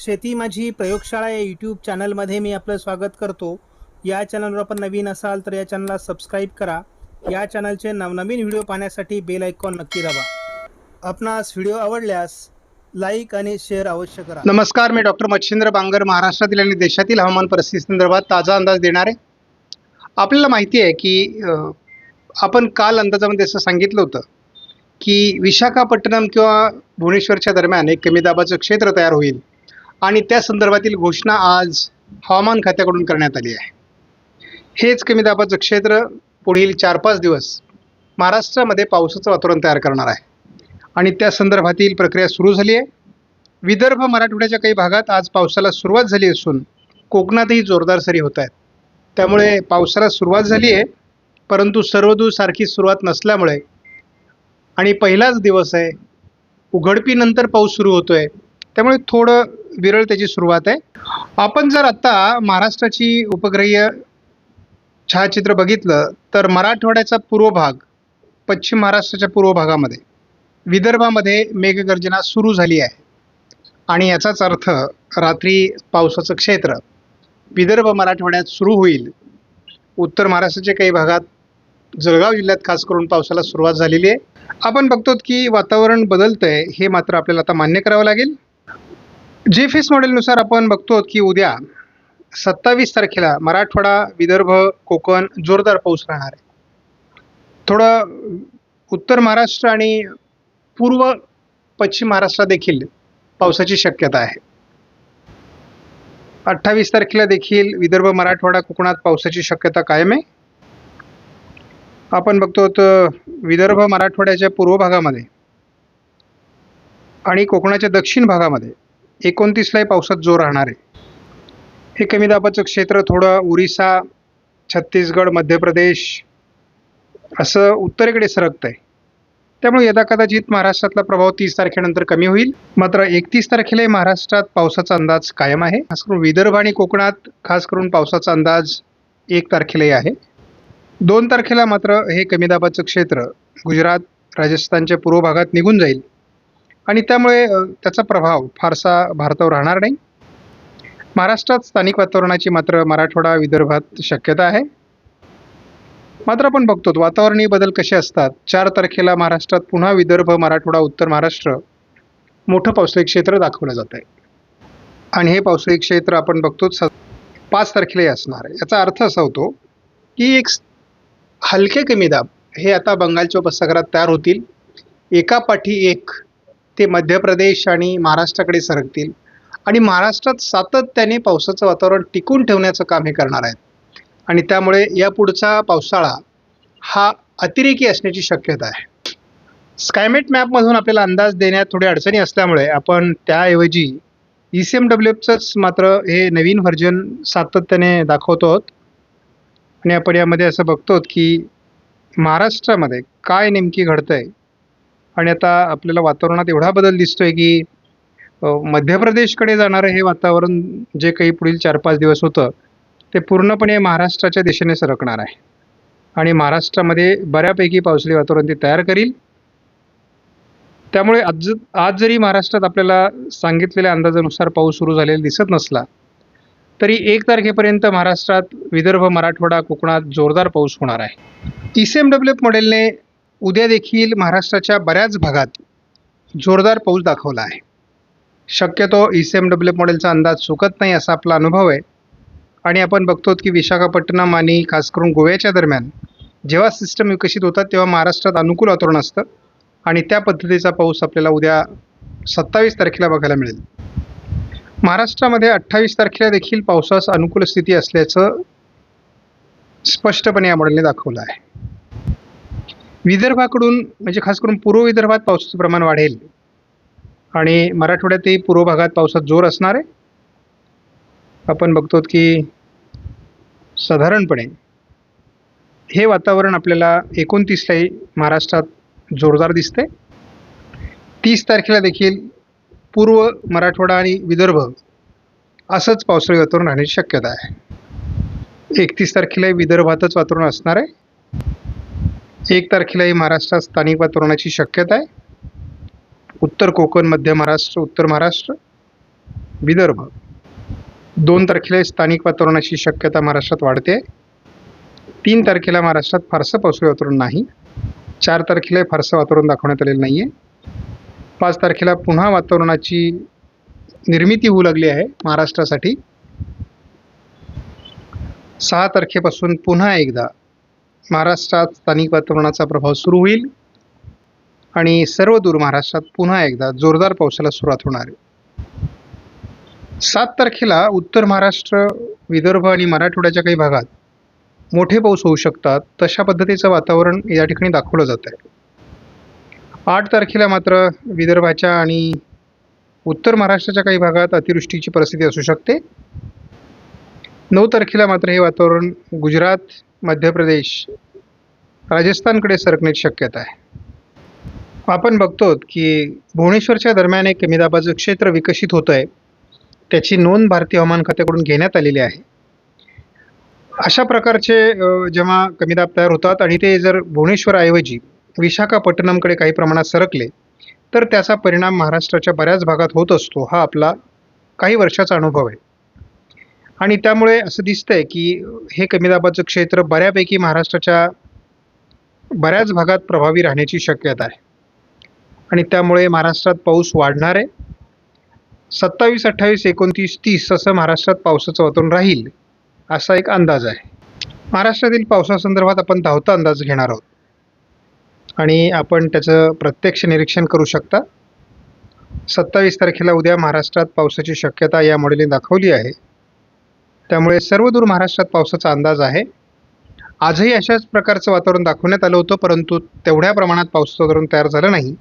शेती माझी प्रयोगशाळा या यूट्यूब चॅनलमध्ये मी आपलं स्वागत करतो. या चॅनलवर आपण नवीन असाल तर या चॅनलला सबस्क्राईब करा. या चॅनलचे नवनवीन व्हिडिओ पाहण्यासाठी बेल आयकॉन नक्की दाबा. आपणास व्हिडिओ आवडल्यास लाईक आणि शेअर अवश्य करा. नमस्कार मी डॉक्टर मच्छिंद्र बांगर महाराष्ट्रातील आणि देशातील हवामान परिस्थितीसंदर्भात ताजा अंदाज देणार. आहे आपल्याला माहिती आहे की आपण काल अंदाजामध्ये असं सांगितलं होतं की विशाखापट्टणम किंवा भुवनेश्वरच्या दरम्यान एक कमी दाबाचं क्षेत्र तयार होईल. आणि त्या संदर्भातील घोषणा आज हवामान खात्याकडून करण्यात आली आहे. हेच कमी दाबाचं क्षेत्र पुढील चार पाच दिवस महाराष्ट्रामध्ये पावसाचं वातावरण तयार करणार आहे. आणि त्या संदर्भातील प्रक्रिया सुरू झाली आहे. विदर्भ मराठवाड्याच्या काही भागात आज पावसाला सुरुवात झाली असून कोकणातही जोरदार सरी होत आहेत. त्यामुळे पावसाला सुरुवात झाली आहे. परंतु सर्वदूर सारखी सुरुवात नसल्यामुळे आणि पहिलाच दिवस आहे. उघडपीनंतर पाऊस सुरू होतो आहे त्यामुळे थोडं विरळ त्याची सुरुवात आहे. आपण जर आत्ता महाराष्ट्राची उपग्रहीय छायाचित्र बघितलं तर मराठवाड्याचा पूर्व भाग पश्चिम महाराष्ट्राच्या पूर्व भागामध्ये विदर्भामध्ये मेघगर्जना सुरू झाली आहे. आणि याचाच अर्थ रात्री पावसाचं क्षेत्र विदर्भ मराठवाड्यात सुरू होईल. उत्तर महाराष्ट्राच्या काही भागात जळगाव जिल्ह्यात खास करून पावसाला सुरुवात झालेली आहे. आपण बघतो की वातावरण बदलतंय हे मात्र आपल्याला आता मान्य करावं लागेल. जे फेस मॉडेलनुसार आपण बघतो की उद्या सत्तावीस तारखेला मराठवाडा विदर्भ कोकण जोरदार पाऊस राहणार आहे. थोडं उत्तर महाराष्ट्र आणि पूर्व पश्चिम महाराष्ट्रात देखील पावसाची शक्यता आहे. अठ्ठावीस तारखेला देखील विदर्भ मराठवाडा कोकणात पावसाची शक्यता कायम आहे. आपण बघतो तर विदर्भ मराठवाड्याच्या पूर्व भागामध्ये आणि कोकणाच्या दक्षिण भागामध्ये एकोणतीसलाही पावसात जोर राहणार आहे. हे कमी दाबाचं क्षेत्र थोडं उरिसा छत्तीसगड मध्य प्रदेश असं उत्तरेकडे सरकतं आहे त्यामुळे यदा कदाचित महाराष्ट्रातला प्रभाव तीस तारखेनंतर कमी होईल. मात्र एकतीस तारखेलाही महाराष्ट्रात पावसाचा अंदाज कायम आहे. खास करून विदर्भ आणि कोकणात खास करून पावसाचा अंदाज एक तारखेलाही आहे. दोन तारखेला मात्र हे कमी दाबाचं क्षेत्र गुजरात राजस्थानच्या पूर्व भागात निघून जाईल. आणि त्यामुळे त्याचा प्रभाव फारसा भारतावर राहणार नाही. महाराष्ट्रात स्थानिक वातावरणाची मात्र मराठवाडा विदर्भात शक्यता आहे. मात्र आपण बघतो वातावरणीय बदल कसे असतात? चार तारखेला महाराष्ट्रात पुन्हा विदर्भ मराठवाडा उत्तर महाराष्ट्र मोठं पावसाळी क्षेत्र दाखवलं जात आहे. आणि हे पावसाळी क्षेत्र आपण बघतो स पाच तारखेलाही असणार आहे. याचा अर्थ असा होतो की एक हलके कमी दाब हे आता बंगालच्या उपसागरात तयार होतील. एका पाठी एक ते मध्य प्रदेश आणि महाराष्ट्राकडे सरकतील. आणि महाराष्ट्रात सातत्याने पावसाचं वातावरण टिकून ठेवण्याचं काम हे करणार आहेत. आणि त्यामुळे या पुढचा पावसाळा हा अतिरेकी असण्याची शक्यता आहे. स्कायमेट मॅपमधून आपल्याला अंदाज देण्यात थोडी अडचणी असल्यामुळे आपण त्याऐवजी ई सी एम डब्ल्यू एफचंच मात्र हे नवीन व्हर्जन सातत्याने दाखवतो आहोत. आणि आपण यामध्ये असं बघतो की महाराष्ट्रामध्ये काय नेमकी घडतं आहे आणि आता आपल्याला वातावरणात एवढा बदल दिसतोय की मध्य प्रदेशकडे जाणारं हे वातावरण जे काही पुढील चार पाच दिवस होतं ते पूर्णपणे महाराष्ट्राच्या दिशेने सरकणार आहे. आणि महाराष्ट्रामध्ये बऱ्यापैकी पावसाळी वातावरण ते तयार करील. त्यामुळे आज आज जरी महाराष्ट्रात आपल्याला सांगितलेल्या अंदाजानुसार पाऊस सुरू झालेला दिसत नसला तरी एक तारखेपर्यंत महाराष्ट्रात विदर्भ मराठवाडा कोकणात जोरदार पाऊस होणार आहे. E C M W F मॉडेलने उद्या देखील महाराष्ट्राच्या बऱ्याच भागात जोरदार पाऊस दाखवला आहे. शक्यतो ई सी एम डब्ल्यू मॉडेलचा अंदाज चुकत नाही असा आपला अनुभव आहे. आणि आपण बघतो की विशाखापट्टणम आणि खास करून गोव्याच्या दरम्यान जेव्हा सिस्टम विकसित होतात तेव्हा महाराष्ट्रात अनुकूल वातावरण असतं. आणि त्या पद्धतीचा पाऊस आपल्याला उद्या सत्तावीस तारखेला बघायला मिळेल. महाराष्ट्रामध्ये अठ्ठावीस तारखेला देखील पावसास अनुकूल स्थिती असल्याचं स्पष्टपणे या मॉडेलने दाखवलं आहे. विदर्भाकडून म्हणजे खास करून पूर्व विदर्भात पावसाचं प्रमाण वाढेल. आणि मराठवाड्यातही पूर्व भागात पावसात जोर असणार आहे. आपण बघतो की साधारणपणे हे वातावरण आपल्याला एकोणतीसलाही महाराष्ट्रात जोरदार दिसते तीस तारखेला देखील पूर्व मराठवाडा आणि विदर्भ असंच पावसाळी वातावरण राहण्याची शक्यता आहे. एकतीस तारखेला विदर्भातच वातावरण असणार आहे. एक तारखेलाही महाराष्ट्रात स्थानिक वातावरणाची शक्यता आहे. उत्तर कोकण मध्य महाराष्ट्र उत्तर महाराष्ट्र विदर्भ. दोन तारखेला स्थानिक वातावरणाची शक्यता महाराष्ट्रात वाढते. तीन तारखेला महाराष्ट्रात फारसं पावसाळी वातावरण नाही. चार तारखेला फारसं वातावरण दाखवण्यात आलेलं नाही आहे पाच तारखेला पुन्हा वातावरणाची निर्मिती होऊ लागली आहे महाराष्ट्रासाठी. सहा तारखेपासून पुन्हा एकदा महाराष्ट्रात स्थानिक वातावरणाचा प्रभाव सुरू होईल आणि सर्व दूर महाराष्ट्रात पुन्हा एकदा जोरदार पावसाला सुरुवात होणार आहे. सात तारखेला उत्तर महाराष्ट्र विदर्भ आणि मराठवाड्याच्या काही भागात मोठे पाऊस होऊ शकतात तशा पद्धतीचं वातावरण या ठिकाणी दाखवलं जात आहे. आठ तारखेला मात्र विदर्भाच्या आणि उत्तर महाराष्ट्राच्या काही भागात अतिवृष्टीची परिस्थिती असू शकते. नऊ तारखेला मात्र हे वातावरण गुजरात मध्य प्रदेश राजस्थानकडे सरकण्याची शक्यता आहे. आपण बघतो की भुवनेश्वरच्या दरम्यान एक कमी दाबाचं क्षेत्र विकसित होतं आहे त्याची नोंद भारतीय हवामान खात्याकडून घेण्यात आलेली आहे. अशा प्रकारचे जेव्हा कमी दाब तयार होतात आणि ते जर भुवनेश्वरऐवजी विशाखापट्टणमकडे काही प्रमाणात सरकले तर त्याचा परिणाम महाराष्ट्राच्या बऱ्याच भागात होत असतो. हा आपला काही वर्षाचा अनुभव आहे. आणि त्यामुळे असं दिसतंय की हे कमी दाबाचं क्षेत्र बऱ्यापैकी महाराष्ट्राच्या बऱ्याच भागात प्रभावी राहण्याची शक्यता आहे. आणि त्यामुळे महाराष्ट्रात पाऊस वाढणार आहे. सत्तावीस अठ्ठावीस एकोणतीस तीस असं महाराष्ट्रात पावसाचं वातावरण राहील असा एक अंदाज आहे. महाराष्ट्रातील पावसासंदर्भात आपण धावता अंदाज घेणार आहोत. आणि आपण त्याचं प्रत्यक्ष निरीक्षण करू शकता. सत्तावीस तारखेला उद्या महाराष्ट्रात पावसाची शक्यता या मॉडेलने दाखवली आहे. त्यामुळे सर्वदूर महाराष्ट्रात पावसाचा अंदाज आहे. आजही अशाच प्रकारचं वातावरण दाखवण्यात आलं होतं परंतु तेवढ्या प्रमाणात पावसाचं वातावरण तयार झालं नाही.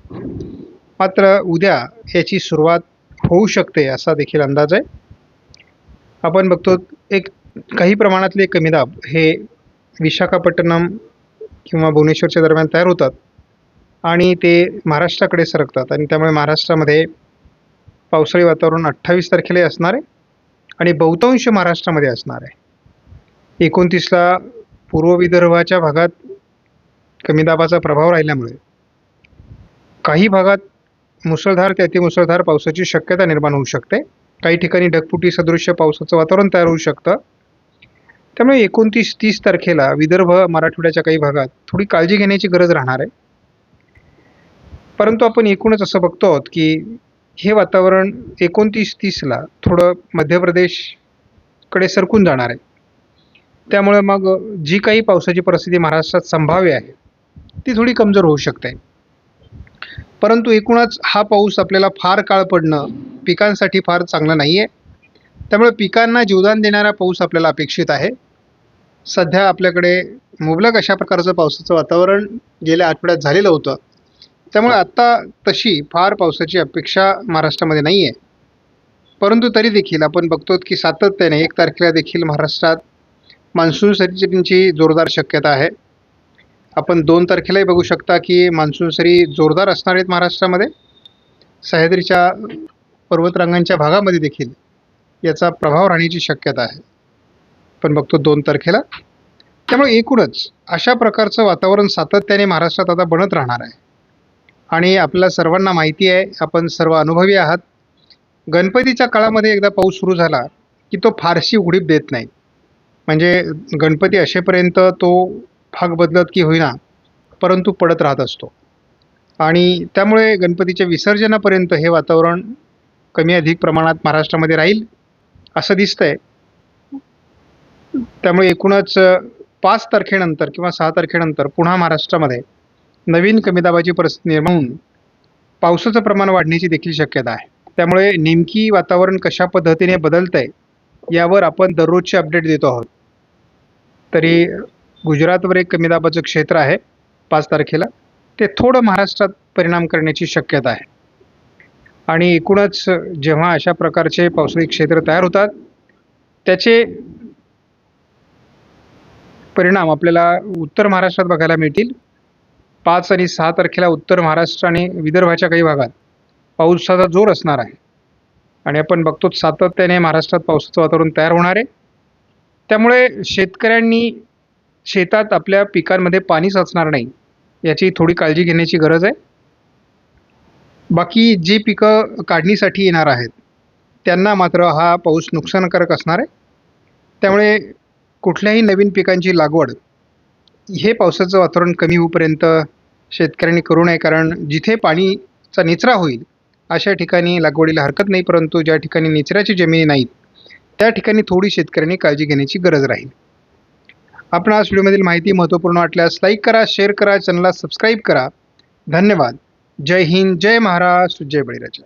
मात्र उद्या याची सुरुवात होऊ शकते असा देखील अंदाज आहे. आपण बघतो एक काही प्रमाणातले कमी दाब हे विशाखापट्टणम किंवा भुवनेश्वरच्या दरम्यान तयार होतात आणि ते महाराष्ट्राकडे सरकतात आणि त्यामुळे महाराष्ट्रामध्ये पावसाळी वातावरण अठ्ठावीस तारखेलाही असणार आहे. आणि बहुतांश महाराष्ट्रामध्ये असणार आहे. एकोणतीसला पूर्व विदर्भाच्या भागात कमी दाबाचा प्रभाव राहिल्यामुळे काही भागात मुसळधार ते अतिमुसळधार पावसाची शक्यता निर्माण होऊ शकते. काही ठिकाणी ढगफुटी सदृश्य पावसाचं वातावरण तयार होऊ शकतं. त्यामुळे एकोणतीस तीस तारखेला विदर्भ मराठवाड्याच्या काही भागात थोडी काळजी घेण्याची गरज राहणार आहे. परंतु आपण एकूणच असं बघतो आहोत की हे वातावरण एकोणतीस तीसला थोडं मध्य प्रदेशकडे सरकून जाणार आहे. त्यामुळे मग जी काही पावसाची परिस्थिती महाराष्ट्रात संभाव्य आहे ती थोडी कमजोर होऊ शकते. परंतु एकूणच हा पाऊस आपल्याला फार काळ पडणं पिकांसाठी फार चांगलं नाही आहे त्यामुळे पिकांना जीवदान देणारा पाऊस आपल्याला अपेक्षित आहे. सध्या आपल्याकडे मुबलक अशा प्रकारचं पावसाचं वातावरण गेल्या आठवड्यात झालेलं होतं. त्यामुळे आत्ता तशी फार पावसाची अपेक्षा महाराष्ट्रामध्ये नाही आहे परंतु तरी देखील आपण बघतो की सातत्याने एक तारखेला देखील महाराष्ट्रात मान्सून सरीची जोरदार शक्यता आहे. आपण दोन तारखेलाही बघू शकता की मान्सून सरी जोरदार असणार आहेत महाराष्ट्रामध्ये. सह्याद्रीच्या पर्वतरांगांच्या भागामध्ये देखील याचा प्रभाव राहण्याची शक्यता आहे. पण बघतो दोन तारखेला. त्यामुळे एकूणच अशा प्रकारचं वातावरण सातत्याने महाराष्ट्रात आता बनत राहणार आहे. आणि आपल्या सर्वांना माहिती आहे आपण सर्व अनुभवी आहात. गणपतीच्या काळामध्ये एकदा पाऊस सुरू झाला की तो फारशी उघडीप देत नाही. म्हणजे गणपती असेपर्यंत तो भाग बदलत की होईना परंतु पडत राहत असतो. आणि त्यामुळे गणपतीच्या विसर्जनापर्यंत हे वातावरण कमी अधिक प्रमाणात महाराष्ट्रामध्ये राहील असं दिसतंय. त्यामुळे एकूणच पाच तारखेनंतर किंवा सहा तारखेनंतर पुन्हा महाराष्ट्रामध्ये नवीन कमी दाबाची परिस्थिती निर्माण होऊन पावसाचं प्रमाण वाढण्याची देखील शक्यता आहे. त्यामुळे नेमकी वातावरण कशा पद्धतीने बदलतंय यावर आपण दररोजचे अपडेट देतो आहोत. तरी गुजरातवर एक कमी दाबाचं क्षेत्र आहे पाच तारखेला. ते थोडं महाराष्ट्रात परिणाम करण्याची शक्यता आहे. आणि एकूणच जेव्हा अशा प्रकारचे पावसाळी क्षेत्र तयार होतात त्याचे परिणाम आपल्याला उत्तर महाराष्ट्रात बघायला मिळतील. पाच आणि सहा तारखेला उत्तर महाराष्ट्र आणि विदर्भाच्या काही भागात पावसाचा जोर असणार आहे. आणि आपण बघतो सातत्याने महाराष्ट्रात पावसाचं वातावरण तयार होणार आहे. त्यामुळे शेतकऱ्यांनी शेतात आपल्या पिकांमध्ये पाणी साचणार नाही याची थोडी काळजी घेण्याची गरज आहे. बाकी जी पिकं काढणीसाठी येणार आहेत त्यांना मात्र हा पाऊस नुकसानकारक असणार आहे. त्यामुळे कुठल्याही नवीन पिकांची लागवड हे पावसाचं वातावरण कमी होईपर्यंत शेतकऱ्यांनी करू नये कारण जिथे पाणीचा निचरा होईल अशा ठिकाणी लागवडीला हरकत नाही परंतु ज्या ठिकाणी निचऱ्याची जमिनी नाहीत त्या ठिकाणी थोडी शेतकऱ्यांनी काळजी घेण्याची गरज राहील. आपण आज व्हिडिओमधील माहिती महत्त्वपूर्ण वाटल्यास लाईक करा शेअर करा चॅनलला सबस्क्राईब करा. धन्यवाद. जय हिंद जय महाराष्ट्र जय बळीराजा.